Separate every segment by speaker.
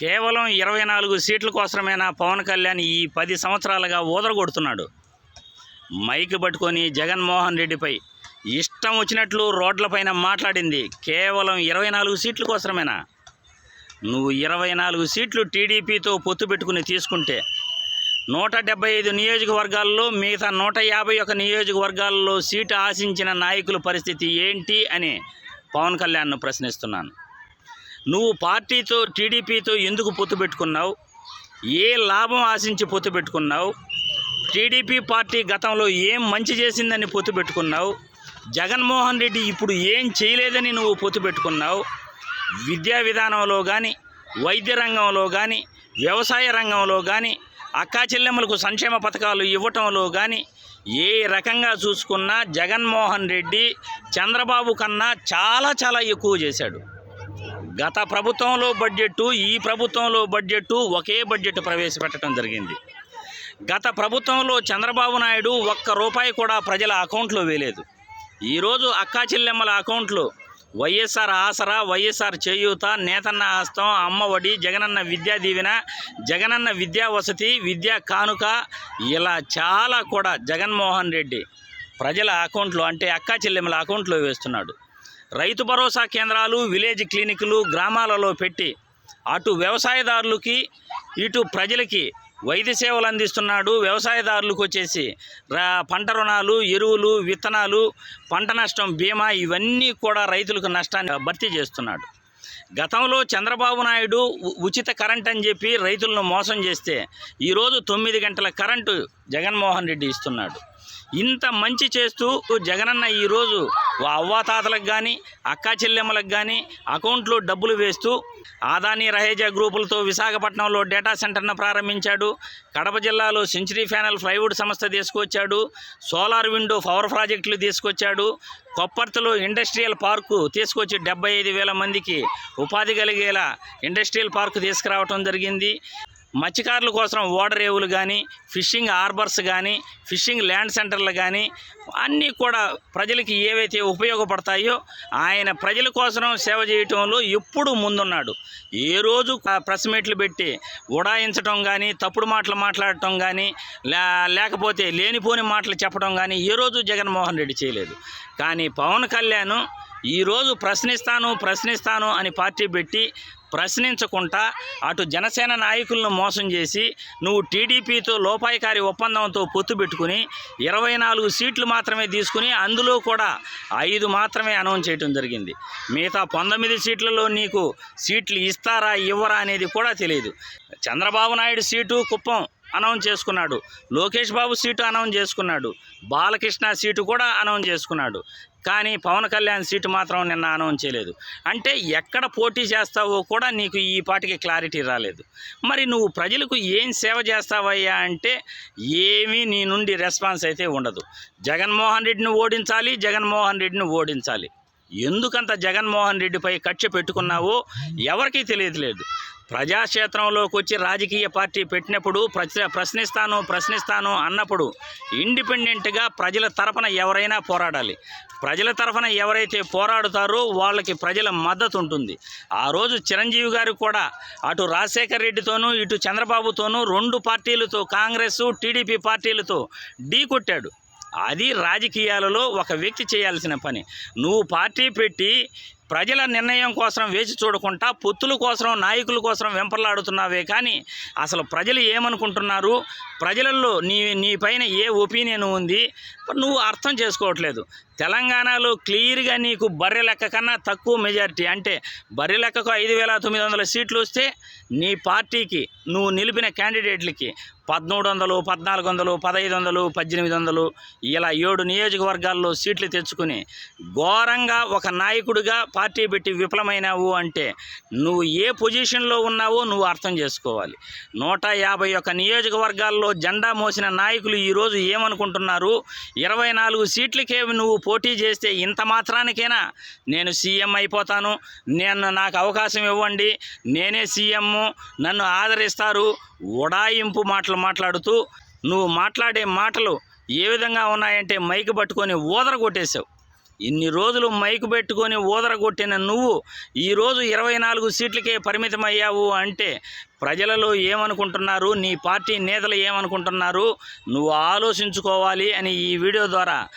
Speaker 1: కేవలం ఇరవై నాలుగు సీట్ల కోసమేనా పవన్ కళ్యాణ్ ఈ పది సంవత్సరాలుగా ఊదరగొడుతున్నాడు? మైక్ పట్టుకొని జగన్మోహన్ రెడ్డిపై ఇష్టం వచ్చినట్లు రోడ్లపైన మాట్లాడింది. కేవలం ఇరవై నాలుగు సీట్ల కోసమేనా? నువ్వు ఇరవై నాలుగు సీట్లు టీడీపీతో పొత్తు పెట్టుకుని తీసుకుంటే నూట డెబ్బై ఐదు నియోజకవర్గాల్లో మిగతా నూట యాభై ఒక నియోజకవర్గాల్లో సీటు ఆశించిన నాయకుల పరిస్థితి ఏంటి అని పవన్ కళ్యాణ్ను ప్రశ్నిస్తున్నాను. నువ్వు పార్టీతో టీడీపీతో ఎందుకు పొత్తు పెట్టుకున్నావు? ఏ లాభం ఆశించి పొత్తు పెట్టుకున్నావు? టీడీపీ పార్టీ గతంలో ఏం మంచి చేసిందని పొత్తు పెట్టుకున్నావు? జగన్మోహన్ రెడ్డి ఇప్పుడు ఏం చేయలేదని నువ్వు పొత్తు పెట్టుకున్నావు? విద్యా విధానంలో కానీ వైద్య రంగంలో కానీ వ్యవసాయ రంగంలో కానీ అక్కా చెల్లెమ్మలకు సంక్షేమ పథకాలు ఇవ్వటంలో కానీ ఏ రకంగా చూసుకున్నా జగన్మోహన్ రెడ్డి చంద్రబాబు కన్నా చాలా చాలా ఎక్కువ చేశాడు. గత ప్రభుత్వంలో బడ్జెట్ ఈ ప్రభుత్వంలో బడ్జెట్ ఒకే బడ్జెట్ ప్రవేశపెట్టడం జరిగింది. గత ప్రభుత్వంలో చంద్రబాబు నాయుడు ఒక్క రూపాయి కూడా ప్రజల అకౌంట్లో వేయలేదు. ఈరోజు అక్కా చెల్లెమ్మల అకౌంట్లో వైఎస్ఆర్ ఆసరా వైఎస్ఆర్ చేయూత నేతన్న హస్తం అమ్మ ఒడి జగనన్న విద్యా దీవెన జగనన్న విద్యా వసతి విద్యా కానుక ఇలా చాలా కూడా జగన్మోహన్ రెడ్డి ప్రజల అకౌంట్లో అంటే అక్కా చెల్లెమ్మల అకౌంట్లో వేస్తున్నాడు. రైతు భరోసా కేంద్రాలు విలేజ్ క్లినిక్లు గ్రామాలలో పెట్టి అటు వ్యవసాయదారులకి ఇటు ప్రజలకి వైద్య సేవలు అందిస్తున్నాడు. వ్యవసాయదారులకు వచ్చేసి రా పంట రుణాలు ఎరువులు విత్తనాలు పంట నష్టం బీమా ఇవన్నీ కూడా రైతులకు నష్టాన్ని భర్తీ చేస్తున్నాడు. గతంలో చంద్రబాబు నాయుడు ఉ- ఉచిత కరెంట్ అని చెప్పి రైతులను మోసం చేస్తే ఈరోజు తొమ్మిది గంటల కరెంటు జగన్మోహన్ రెడ్డి ఇస్తున్నాడు. ఇంత మంచి చేస్తూ జగనన్న ఈరోజు అవ్వాతాతలకు కానీ అక్కా చెల్లెమ్మలకు కానీ అకౌంట్లో డబ్బులు వేస్తూ ఆదాని రహేజా గ్రూపులతో విశాఖపట్నంలో డేటా సెంటర్ను ప్రారంభించాడు. కడప జిల్లాలో సెంచరీ ఫ్యానల్ ప్లైవుడ్ సంస్థ తీసుకొచ్చాడు. సోలార్ విండో పవర్ ప్రాజెక్టులు తీసుకొచ్చాడు. కొప్పర్తిలో ఇండస్ట్రియల్ పార్కు తీసుకొచ్చి డెబ్బై ఐదు వేల మందికి ఉపాధి కలిగేలా ఇండస్ట్రియల్ పార్కు తీసుకురావటం జరిగింది. మత్స్యకారుల కోసం ఓడరేవులు కానీ ఫిషింగ్ హార్బర్స్ కానీ ఫిషింగ్ ల్యాండ్ సెంటర్లు కానీ అన్నీ కూడా ప్రజలకి ఏవైతే ఉపయోగపడతాయో ఆయన ప్రజల కోసం సేవ చేయటంలో ఎప్పుడూ ముందున్నాడు. ఏ రోజు ప్రెస్ మీట్లు పెట్టి ఉడాయించడం కానీ తప్పుడు మాటలు మాట్లాడటం కానీ లే లేకపోతే లేనిపోని మాటలు చెప్పడం కానీ ఏ రోజు జగన్మోహన్ రెడ్డి చేయలేదు. కానీ పవన్ కళ్యాణ్ ఈరోజు ప్రశ్నిస్తాను ప్రశ్నిస్తాను అని పార్టీ పెట్టి ప్రశ్నించకుండా అటు జనసేన నాయకులను మోసం చేసి నువ్వు టీడీపీతో లోపాయికారి ఒప్పందంతో పొత్తు పెట్టుకుని ఇరవై నాలుగు సీట్లు మాత్రమే తీసుకుని అందులో కూడా ఐదు మాత్రమే అనౌన్స్ చేయడం జరిగింది. మిగతా పంతొమ్మిది సీట్లలో నీకు సీట్లు ఇస్తారా ఇవ్వరా అనేది కూడా తెలియదు. చంద్రబాబు నాయుడు సీటు కుప్పం అనౌన్స్ చేసుకున్నాడు. లోకేష్ బాబు సీటు అనౌన్స్ చేసుకున్నాడు. బాలకృష్ణ సీటు కూడా అనౌన్స్ చేసుకున్నాడు. కానీ పవన్ కళ్యాణ్ సీటు మాత్రం నిన్న అనౌన్స్ చేయలేదు. అంటే ఎక్కడ పోటీ చేస్తావో కూడా నీకు ఈ పాటికి క్లారిటీ రాలేదు. మరి నువ్వు ప్రజలకు ఏం సేవ చేస్తావయ్యా అంటే ఏమీ నీ నుండి రెస్పాన్స్ అయితే ఉండదు. జగన్మోహన్ రెడ్డిని ఓడించాలి జగన్మోహన్ రెడ్డిని ఓడించాలి. ఎందుకంత జగన్మోహన్ రెడ్డిపై కక్ష పెట్టుకున్నావో ఎవరికీ తెలియట్లేదు. ప్రజాక్షేత్రంలోకి వచ్చి రాజకీయ పార్టీ పెట్టినప్పుడు ప్రశ్న ప్రశ్నిస్తాను ప్రశ్నిస్తాను అన్నప్పుడు ఇండిపెండెంట్గా ప్రజల తరఫున ఎవరైనా పోరాడాలి. ప్రజల తరఫున ఎవరైతే పోరాడుతారో వాళ్ళకి ప్రజల మద్దతు ఉంటుంది. ఆ రోజు చిరంజీవి గారు కూడా అటు రాజశేఖర్ రెడ్డితోనూ ఇటు చంద్రబాబుతోనూ రెండు పార్టీలతో కాంగ్రెస్ టీడీపీ పార్టీలతో ఢీ కొట్టాడు. అది రాజకీయాలలో ఒక వ్యక్తి చేయాల్సిన పని. నువ్వు పార్టీ పెట్టి ప్రజల నిర్ణయం కోసం వేచి చూడకుండా పొత్తుల కోసం నాయకుల కోసం వెంపర్లాడుతున్నావే కానీ అసలు ప్రజలు ఏమనుకుంటున్నారు? ప్రజలలో నీ నీ పైన ఏ ఒపీనియన్ ఉంది? నువ్వు అర్థం చేసుకోవట్లేదు. తెలంగాణలో క్లియర్గా నీకు బర్రె లెక్క కన్నా తక్కువ మెజారిటీ. అంటే బర్రె లెక్కకు ఐదు వేల తొమ్మిది వందల సీట్లు వస్తే నీ పార్టీకి నువ్వు నిలిపిన క్యాండిడేట్లకి పదమూడు వందలు పద్నాలుగు వందలు పదహైదు వందలు పద్దెనిమిది వందలు ఇలా ఏడు నియోజకవర్గాల్లో సీట్లు తెచ్చుకుని ఘోరంగా ఒక నాయకుడిగా పార్టీ పెట్టి విఫలమైనావు అంటే నువ్వు ఏ పొజిషన్లో ఉన్నావో నువ్వు అర్థం చేసుకోవాలి. నూట యాభై ఒక్క నియోజకవర్గాల్లో జెండా మోసిన నాయకులు ఈరోజు ఏమనుకుంటున్నారు? ఇరవై నాలుగు సీట్లకే నువ్వు పోటీ చేస్తే ఇంత మాత్రానికైనా? నేను సీఎం అయిపోతాను. నేను నాకు అవకాశం ఇవ్వండి. నేనే సీఎం. నన్ను ఆదరిస్తారు. ఉడాయింపు మాటలు మాట్లాడుతూ నువ్వు మాట్లాడే మాటలు ఏ విధంగా ఉన్నాయంటే మైక్ పట్టుకొని ఊదర కొట్టేశావు ఇన్ని రోజులు మైకు పెట్టుకొని ఊదరగొట్టిన నువ్వు ఈరోజు ఇరవై నాలుగు సీట్లకే పరిమితమయ్యావు అంటే ప్రజలలో ఏమనుకుంటున్నారు? నీ పార్టీ నేతలు ఏమనుకుంటున్నారు? నువ్వు ఆలోచించుకోవాలి అని ఈ వీడియో ద్వారా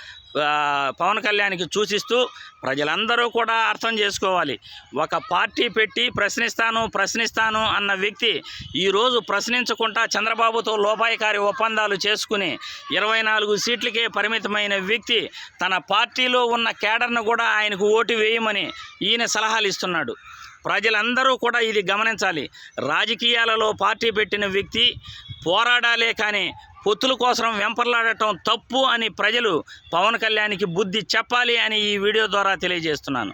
Speaker 1: పవన్ కళ్యాణ్కి సూచిస్తూ ప్రజలందరూ కూడా అర్థం చేసుకోవాలి. ఒక పార్టీ పెట్టి ప్రశ్నిస్తాను ప్రశ్నిస్తాను అన్న వ్యక్తి ఈరోజు ప్రశ్నించకుండా చంద్రబాబుతో లోపాయకారి ఒప్పందాలు చేసుకుని ఇరవై నాలుగు సీట్లకే పరిమితమైన వ్యక్తి తన పార్టీలో ఉన్న కేడర్ను కూడా ఆయనకు ఓటు వేయమని ఈయన సలహాలు ఇస్తున్నాడు. ప్రజలందరూ కూడా ఇది గమనించాలి. రాజకీయాలలో పార్టీ పెట్టిన వ్యక్తి పోరాడాలే కానీ పొత్తుల కోసం వెంపర్లాడటం తప్పు అని ప్రజలు పవన్ కళ్యాణ్కి బుద్ధి చెప్పాలి అని ఈ వీడియో ద్వారా తెలియజేస్తున్నాను.